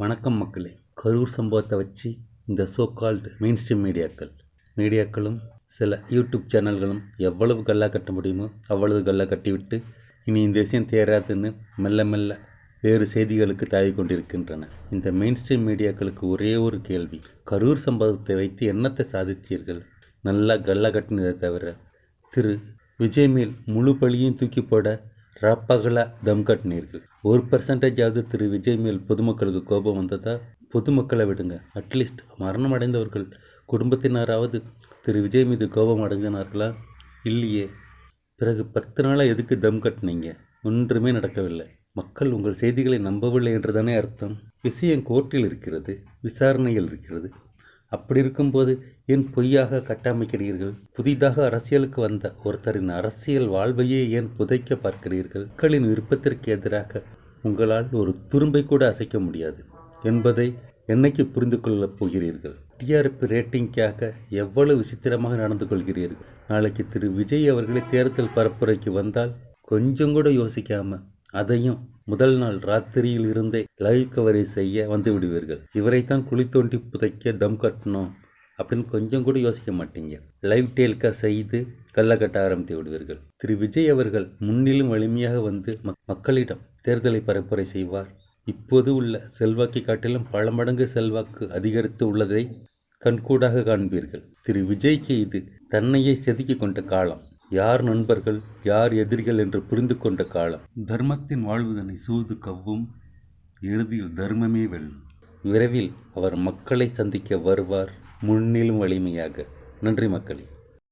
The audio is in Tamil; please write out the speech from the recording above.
வணக்கம் மக்களே. கரூர் சம்பவத்தை வச்சு இந்த சோ கால்டு மெயின் ஸ்ட்ரீம் மீடியாக்கள் மீடியாக்களும் சில யூடியூப் சேனல்களும் எவ்வளவு கல்லாக கட்ட முடியுமோ அவ்வளவு கல்லாக கட்டிவிட்டு இனி இந்த விஷயம் தேராதுன்னு மெல்ல மெல்ல வேறு செய்திகளுக்கு தாவி கொண்டிருக்கின்றன. இந்த மெயின் ஸ்ட்ரீம் மீடியாக்களுக்கு ஒரே ஒரு கேள்வி கரூர் சம்பவத்தை வைத்து என்னத்தை சாதித்தீர்கள்? நல்லா கல்லா கட்டினதை தவிர திரு. விஜய் மேல் முழு பழியும் தூக்கி போட ராப்பகலா தம் கட்டினீர்கள். ஒரு பர்சன்டேஜாவது திரு விஜய் மேல் பொதுமக்களுக்கு கோபம் வந்ததா? பொதுமக்களை விடுங்க. அட்லீஸ்ட் மரணம் அடைந்தவர்கள் குடும்பத்தினராவது திரு விஜய் மீது கோபம் அடைஞ்சினார்களா இல்லையே. பிறகு பத்து நாளாக எதுக்கு தம் கட்டினீங்க? ஒன்றுமே நடக்கவில்லை. மக்கள் உங்கள் செய்திகளை நம்பவில்லை என்றுதானே அர்த்தம்? விஷயம் கோர்ட்டில் இருக்கிறது விசாரணையில் இருக்கிறது. அப்படி இருக்கும்போது ஏன் பொய்யாக கட்டமைக்கிறீர்கள்? புதிதாக அரசியலுக்கு வந்த ஒருத்தரின் அரசியல் வாழ்வையே ஏன் புதைக்க பார்க்கிறீர்கள்? மக்களின் விருப்பத்திற்கு எதிராக உங்களால் ஒரு துரும்பை கூட அசைக்க முடியாது என்பதை என்னைக்கு புரிந்து கொள்ளப் போகிறீர்கள்? டிஆர்பி ரேட்டிங்காக எவ்வளவு விசித்திரமாக நடந்து கொள்கிறீர்கள்? நாளைக்கு திரு. விஜய் அவர்களே தேர்தல் பரப்புரைக்கு வந்தால் கொஞ்சம் கூட யோசிக்காமல் அதையும் முதல் நாள் ராத்திரியில் இருந்தே லைவ் கவரேஜ் செய்ய வந்து விடுவீர்கள். இவரைத்தான் குழி தோண்டி புதைக்க தம் கட்டணும் அப்படின்னு கொஞ்சம் கூட யோசிக்க மாட்டீங்க. லைவ் டேல்கா செய்து கள்ள கட்ட ஆரம்பித்து விடுவீர்கள். திரு விஜய் அவர்கள் முன்னிலும் வலிமையாக வந்து மக்- மக்களிடம் தேர்தலை பரப்புரை செய்வார். இப்போது உள்ள செல்வாக்கை காட்டிலும் பல மடங்கு செல்வாக்கு அதிகரித்து உள்ளதை கண்கூடாக காண்பீர்கள். திரு விஜய்க்கு இது தன்னையே செதுக்கி கொண்ட காலம் யார் நண்பர்கள் யார் எதிரிகள் என்று புரிந்து கொண்ட காலம். தர்மத்தின் வாழ்வுதனை சூது கவ்வும் இறுதியில் தர்மமே வெல்லும். விரைவில் அவர் மக்களை சந்திக்க வருவார். முன்னிலும் வலிமையாக. நன்றி மக்களே.